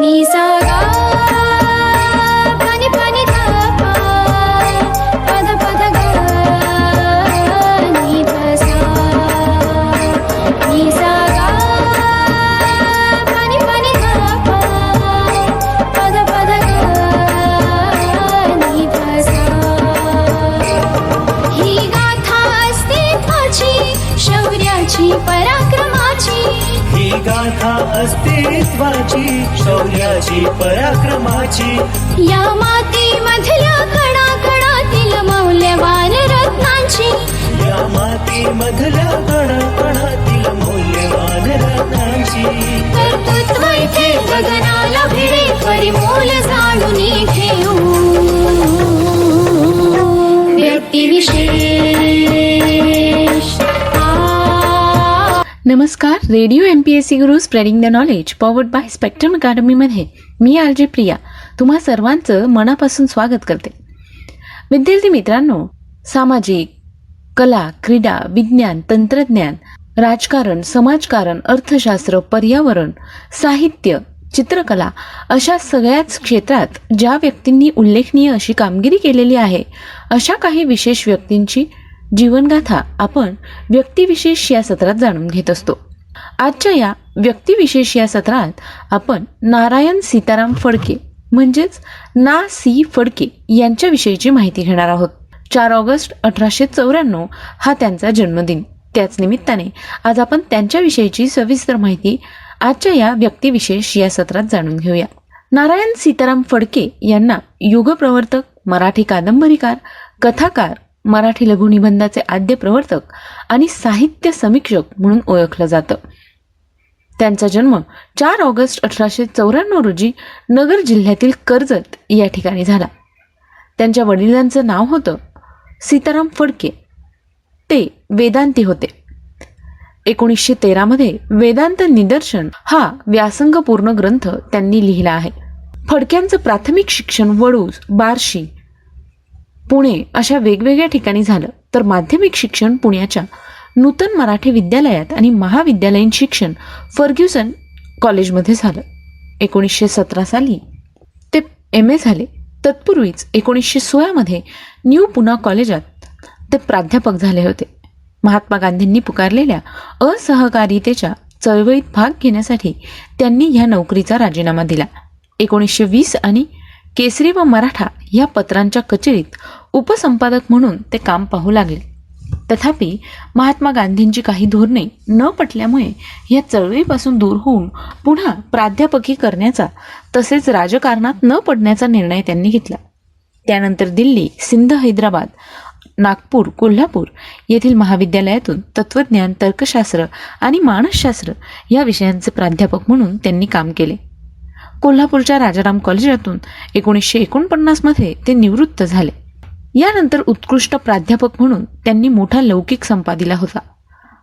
नि सा गा पानी पानी धा पा पद पद गा नि ध सा नि सा गा पानी पानी धा पा पद पद गा नि ध सा ही गाथा अस्तित्वाची अस्तित्वाची शौर्याची पराक्रमाची. या मातीमधल्या कणा कणातील मौल्यवान रत्नांची. या माती मधल्या कणाकणातील मौल्यवान रत्नांची. कर्तृत्व इथे गगनाला भिडे परिमोल नमस्कार radio M P S C Guru spreading the knowledge powered by spectrum अकॅडमीमध्ये मी आर जे प्रिया. तुम्हा सर्वांचं मनापासून स्वागत करते. विद्यार्थी मित्रांनो सामाजिक कला क्रीडा विज्ञान तंत्रज्ञान राजकारण समाजकारण अर्थशास्त्र पर्यावरण साहित्य चित्रकला अशा सगळ्याच क्षेत्रात ज्या व्यक्तींनी उल्लेखनीय अशी कामगिरी केलेली आहे अशा काही विशेष व्यक्तींची जीवनगाथा आपण व्यक्तिविशेष या सत्रात जाणून घेत असतो. आजच्या या व्यक्तिविशेष या सत्रात आपण नारायण सीताराम फडके म्हणजेच ना सी फडके यांच्याविषयीची माहिती घेणार आहोत. चार ऑगस्ट अठराशे चौऱ्याण्णव हा त्यांचा जन्मदिन. त्याच निमित्ताने आज आपण त्यांच्याविषयीची सविस्तर माहिती आजच्या या व्यक्तिविशेष या सत्रात जाणून घेऊया. नारायण सीताराम फडके यांना युगप्रवर्तक मराठी कादंबरीकार कथाकार मराठी लघुनिबंधाचे आद्य प्रवर्तक आणि साहित्य समीक्षक म्हणून ओळखलं जातं. त्यांचा जन्म चार ऑगस्ट अठराशे चौऱ्याण्णव रोजी नगर जिल्ह्यातील कर्जत या ठिकाणी झाला. त्यांच्या वडिलांचं नाव होतं सीताराम फडके. ते वेदांती होते. एकोणीसशे तेरामध्ये वेदांत निदर्शन हा व्यासंगपूर्ण ग्रंथ त्यांनी लिहिला आहे. फडक्यांचं प्राथमिक शिक्षण वडूज बार्शी पुणे अशा वेगवेगळ्या ठिकाणी झालं. तर माध्यमिक शिक्षण पुण्याच्या नूतन मराठी विद्यालयात आणि महाविद्यालयीन शिक्षण फर्ग्युसन कॉलेजमध्ये झालं. एकोणीसशे सतरा साली ते एम ए झाले. तत्पूर्वीच एकोणीसशे सोळामध्ये न्यू पुना कॉलेजात ते प्राध्यापक झाले होते. महात्मा गांधींनी पुकारलेल्या असहकारितेच्या चळवळीत भाग घेण्यासाठी त्यांनी ह्या नोकरीचा राजीनामा दिला. एकोणीसशे वीस आणि केसरी व मराठा या पत्रांच्या कचेरीत उपसंपादक म्हणून ते काम पाहू लागले. तथापि महात्मा गांधींची काही धोरणे न पटल्यामुळे या चळवळीपासून दूर होऊन पुन्हा प्राध्यापकी करण्याचा तसेच राजकारणात न पडण्याचा निर्णय त्यांनी घेतला. त्यानंतर दिल्ली सिंध हैदराबाद नागपूर कोल्हापूर येथील महाविद्यालयातून तत्वज्ञान तर्कशास्त्र आणि मानसशास्त्र या विषयांचे प्राध्यापक म्हणून त्यांनी काम केले. कोल्हापूरच्या राजाराम कॉलेजातून एकोणीसशे एकोणपन्नासमध्ये ते निवृत्त झाले. यानंतर उत्कृष्ट प्राध्यापक म्हणून त्यांनी मोठा लौकिक संपा दिला होता.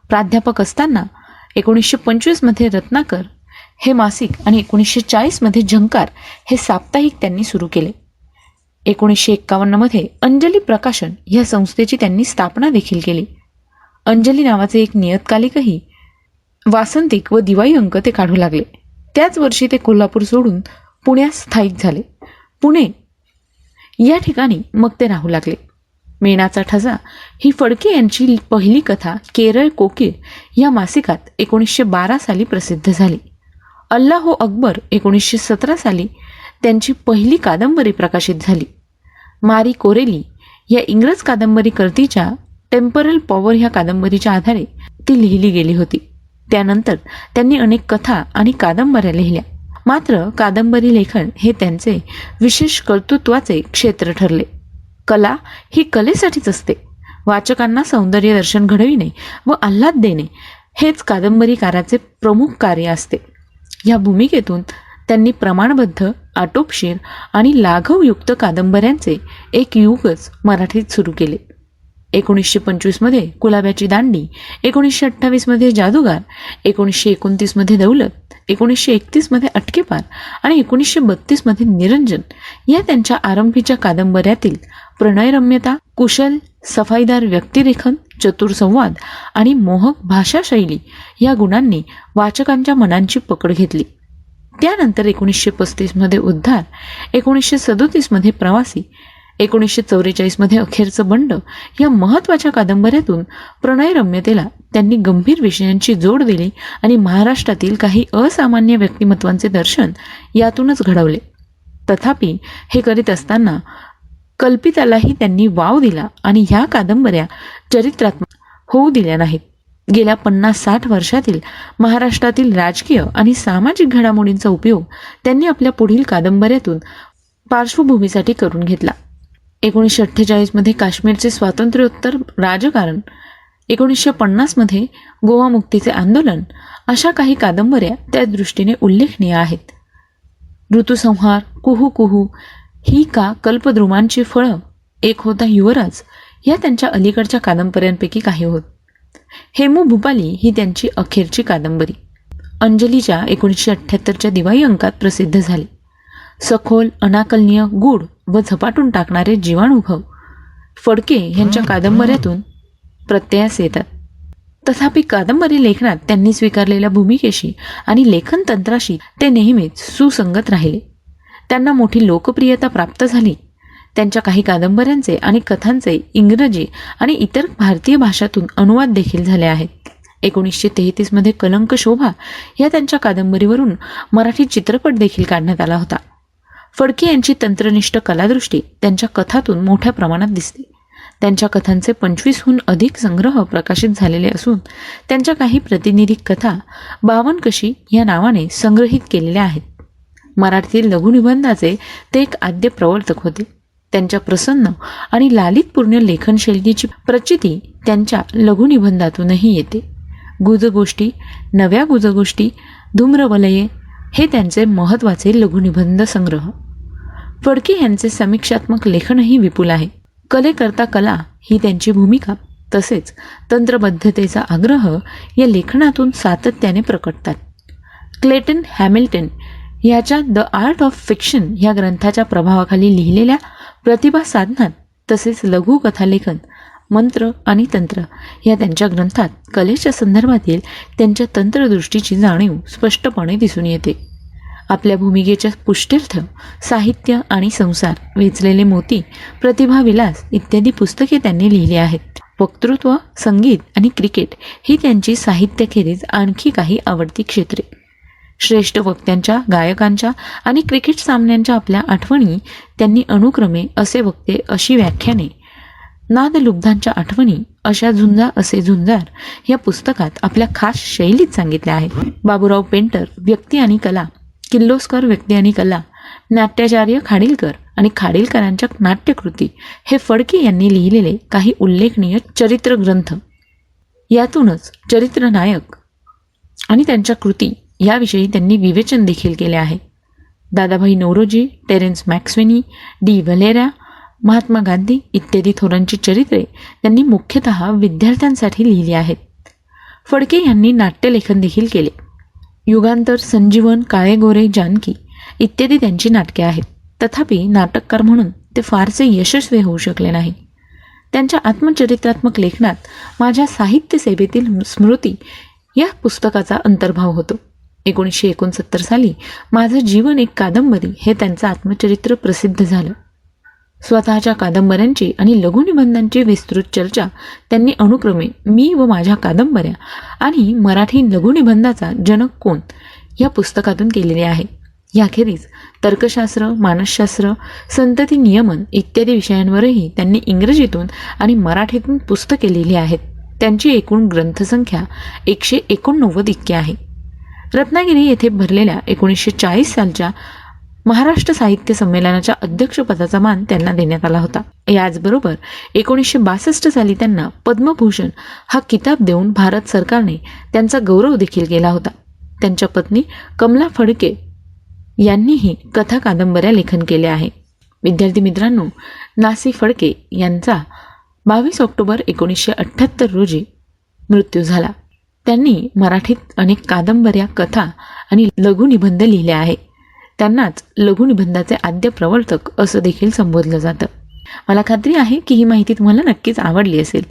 प्राध्यापक असताना एकोणीसशे पंचवीसमध्ये रत्नाकर हे मासिक आणि एकोणीसशे चाळीसमध्ये झंकार हे साप्ताहिक त्यांनी सुरू केले. एकोणीसशे एक्कावन्नमध्ये अंजली प्रकाशन या संस्थेची त्यांनी स्थापना देखील केली. अंजली नावाचे एक नियतकालिकही वासंतिक व दिवाळी अंक ते काढू लागले. त्याच वर्षी ते कोल्हापूर सोडून पुण्यात स्थायिक झाले. पुणे या ठिकाणी मग ते राहू लागले. मेणाचा ठसा ही फडके यांची पहिली कथा केरळ कोकीळ या मासिकात एकोणीसशे बारा साली प्रसिद्ध झाली. अल्लाहो अकबर एकोणीसशे सतरा साली त्यांची पहिली कादंबरी प्रकाशित झाली. मारी कोरेली या इंग्रज कादंबरीकर्तीच्या टेम्परल पॉवर ह्या कादंबरीच्या आधारे ती लिहिली गेली होती. त्यानंतर त्यांनी अनेक कथा आणि कादंबऱ्या लिहिल्या. मात्र कादंबरी लेखन हे त्यांचे विशेष कर्तृत्वाचे क्षेत्र ठरले. कला ही कलेसाठीच असते. वाचकांना सौंदर्य दर्शन घडविणे व आल्हाद देणे हेच कादंबरीकाराचे प्रमुख कार्य असते. या भूमिकेतून त्यांनी प्रमाणबद्ध आटोपशीर आणि लाघवयुक्त कादंबऱ्यांचे एक युगच मराठीत सुरू केले. एकोणीसशे पंचवीसमध्ये कुलाब्याची दांडी एकोणीसशे अठ्ठावीसमध्ये जादूगार एकोणीसशे एकोणतीसमध्ये दौलत एकोणीसशे एकतीसमध्ये अटकेपार आणि एकोणीसशे बत्तीसमध्ये निरंजन या त्यांच्या आरंभीच्या कादंबऱ्यातील प्रणयरम्यता कुशल सफाईदार व्यक्तिरेखन चतुर संवाद आणि मोहक भाषाशैली या गुणांनी वाचकांच्या मनांची पकड घेतली. त्यानंतर एकोणीसशे पस्तीसमध्ये उद्धार एकोणीसशे सदोतीसमध्ये प्रवासी एकोणीसशे चौवेचाळीसमध्ये अखेरचं बंड या महत्त्वाच्या कादंबऱ्यातून प्रणयरम्यतेला त्यांनी गंभीर विषयांची जोड दिली आणि महाराष्ट्रातील काही असामान्य व्यक्तिमत्वांचे दर्शन यातूनच घडवले. तथापि हे करीत असताना कल्पितालाही त्यांनी वाव दिला आणि ह्या कादंबऱ्या चरित्रात्मक होऊ दिल्या नाहीत. गेल्या पन्नास साठ वर्षातील महाराष्ट्रातील राजकीय आणि सामाजिक घडामोडींचा उपयोग त्यांनी आपल्या पुढील कादंबऱ्यातून पार्श्वभूमीसाठी करून घेतला. एकोणीसशे अठ्ठेचाळीसमध्ये काश्मीरचे स्वातंत्र्योत्तर राजकारण एकोणीसशे पन्नासमध्ये गोवा मुक्तीचे आंदोलन अशा काही कादंबऱ्या त्या दृष्टीने उल्लेखनीय आहेत. ऋतुसंहार कुहू कुहू ही का कल्पद्रुमांची फळं एक होता युवराज या त्यांच्या अलीकडच्या कादंबऱ्यांपैकी काही होत. हेमू भूपाली ही त्यांची अखेरची कादंबरी. अंजलीच्या एकोणीसशे अठ्ठ्याहत्तरच्या दिवाळी अंकात प्रसिद्ध झाली. सखोल अनाकलनीय गूढ व झपाटून टाकणारे जीवाणुभव फडके यांच्या कादंबऱ्यातून प्रत्ययास येतात. तथापि कादंबरी लेखनात त्यांनी स्वीकारलेल्या भूमिकेशी आणि लेखन तंत्राशी ते नेहमीच सुसंगत राहिले. त्यांना मोठी लोकप्रियता प्राप्त झाली. त्यांच्या काही कादंबऱ्यांचे आणि कथांचे इंग्रजी आणि इतर भारतीय भाषातून अनुवाद देखील झाले आहेत. एकोणीसशे तेहतीसमध्ये कलंक शोभा या त्यांच्या कादंबरीवरून मराठी चित्रपट देखील काढण्यात आला होता. फडके यांची तंत्रनिष्ठ कलादृष्टी त्यांच्या कथातून मोठ्या प्रमाणात दिसते त्यांच्या कथांचे पंचवीसहून अधिक संग्रह प्रकाशित झालेले असून त्यांच्या काही प्रतिनिधिक कथा बावनकशी या नावाने संग्रहित केलेल्या आहेत. मराठीतील लघुनिबंधाचे ते एक आद्य प्रवर्तक होते. त्यांच्या प्रसन्न आणि लालितपूर्ण लेखनशैलीची प्रचिती त्यांच्या लघुनिबंधातूनही येते. गुजगोष्टी नव्या गुजगोष्टी धूम्रवलये हे त्यांचे महत्त्वाचे लघुनिबंध संग्रह. फडके यांचे समीक्षात्मक लेखनही विपुल आहे. कलेकरता कला ही त्यांची भूमिका तसेच तंत्रबद्धतेचा आग्रह या लेखनातून सातत्याने प्रकटतात. क्लेटन हॅमिल्टन याच्या द आर्ट ऑफ फिक्शन या ग्रंथाच्या प्रभावाखाली लिहिलेल्या प्रतिभा साधनात तसेच लघुकथालेखन मंत्र आणि तंत्र या त्यांच्या ग्रंथात कलेच्या संदर्भातील त्यांच्या तंत्रदृष्टीची जाणीव स्पष्टपणे दिसून येते. आपल्या भूमिकेच्या पुष्ट्यर्थ साहित्य आणि संसार वेचलेले मोती प्रतिभा विलास इत्यादी पुस्तके त्यांनी लिहिली आहेत. वक्तृत्व संगीत आणि क्रिकेट ही त्यांची साहित्यखेरीज आणखी काही आवडती क्षेत्रे. श्रेष्ठ वक्त्यांच्या गायकांच्या आणि क्रिकेट सामन्यांच्या आपल्या आठवणी त्यांनी अनुक्रमे असे वक्ते अशी व्याख्याने नादलुब्धांच्या आठवणी अशा झुंजा असे झुंजार या पुस्तकात आपल्या खास शैलीत सांगितल्या आहेत. बाबूराव पेंटर व्यक्ती आणि कला किर्लोस्कर व्यक्ती आणि कला नाट्याचार्य खाडीलकर आणि खाडीलकरांच्या नाट्यकृती हे फडके यांनी लिहिलेले काही उल्लेखनीय चरित्र ग्रंथ यातूनच चरित्र नायक आणि त्यांच्या कृती याविषयी त्यांनी विवेचन देखील केले आहे. Dadabhai Naoroji Terence MacSwiney de Valera Mahatma Gandhi इत्यादी थोरांची चरित्रे त्यांनी मुख्यतः विद्यार्थ्यांसाठी लिहिली आहेत. फडके यांनी नाट्यलेखन देखील केले. युगांतर संजीवन काळे गोरे जानकी इत्यादी त्यांची नाटके आहेत. तथापि नाटककार म्हणून ते फारसे यशस्वी होऊ शकले नाही. त्यांच्या आत्मचरित्रात्मक लेखनात माझ्या साहित्य सेवेतील स्मृती या पुस्तकाचा अंतर्भाव होतो. एकोणीसशे एकोणसत्तर साली माझं जीवन एक कादंबरी हे त्यांचं आत्मचरित्र प्रसिद्ध झालं. स्वतःच्या कादंबऱ्यांची आणि लघुनिबंधांची विस्तृत चर्चा त्यांनी अनुक्रमे मी व माझ्या कादंबऱ्या आणि मराठी लघुनिबंधाचा जनक कोण या पुस्तकातून केलेली आहे. याखेरीज तर्कशास्त्र मानसशास्त्र संतती नियमन इत्यादी विषयांवरही त्यांनी इंग्रजीतून आणि मराठीतून पुस्तके लिहिली आहेत. त्यांची एकूण ग्रंथसंख्या एकशे एकोणनव्वद इतकी आहे. रत्नागिरी येथे भरलेल्या एकोणीसशे चाळीस सालच्या महाराष्ट्र साहित्य संमेलनाच्या अध्यक्षपदाचा मान त्यांना देण्यात आला होता. याचबरोबर एकोणीसशे बासष्ट साली त्यांना पद्मभूषण हा किताब देऊन भारत सरकारने त्यांचा गौरव देखील केला होता. त्यांच्या पत्नी कमला फडके यांनीही कथा कादंबऱ्या लेखन केले आहे. विद्यार्थी मित्रांनो नासी फडके यांचा बावीस ऑक्टोबर एकोणीसशे अठ्ठ्याहत्तर रोजी मृत्यू झाला. त्यांनी मराठीत अनेक कादंबऱ्या कथा आणि लघुनिबंध लिहिले आहे त्यांनाच लघुनिबंधाचे आद्य प्रवर्तक असं देखील संबोधलं जातं. मला खात्री आहे की ही माहिती तुम्हाला नक्कीच आवडली असेल.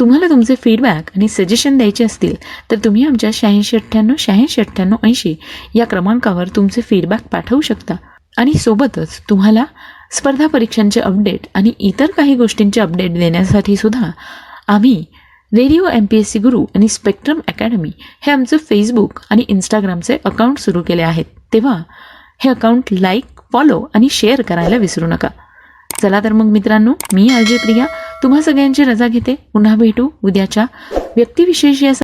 तुम्हाला तुमचे फीडबॅक आणि सजेशन द्यायचे असतील तर तुम्ही आमच्या शहाऐंशी अठ्ठ्याण्णव शहाऐंशी अठ्ठ्याण्णव ऐंशी या क्रमांकावर तुमचे फीडबॅक पाठवू शकता. आणि सोबतच तुम्हाला स्पर्धा परीक्षांचे अपडेट आणि इतर काही गोष्टींचे अपडेट देण्यासाठी सुद्धा आम्ही radio M P S C guru आणि स्पेक्ट्रम अकॅडमी हे आमचं फेसबुक आणि इंस्टाग्रामचे अकाउंट सुरू केले आहेत. तेव्हा हे अकाउंट लाईक फॉलो आणि शेअर करायला विसरू नका. चला तर मग मित्रांनो मी अजय प्रिया. तुम्हा सगळ्यांची रजा घेते. पुन्हा भेटू उद्याच्या व्यक्तिविशेष या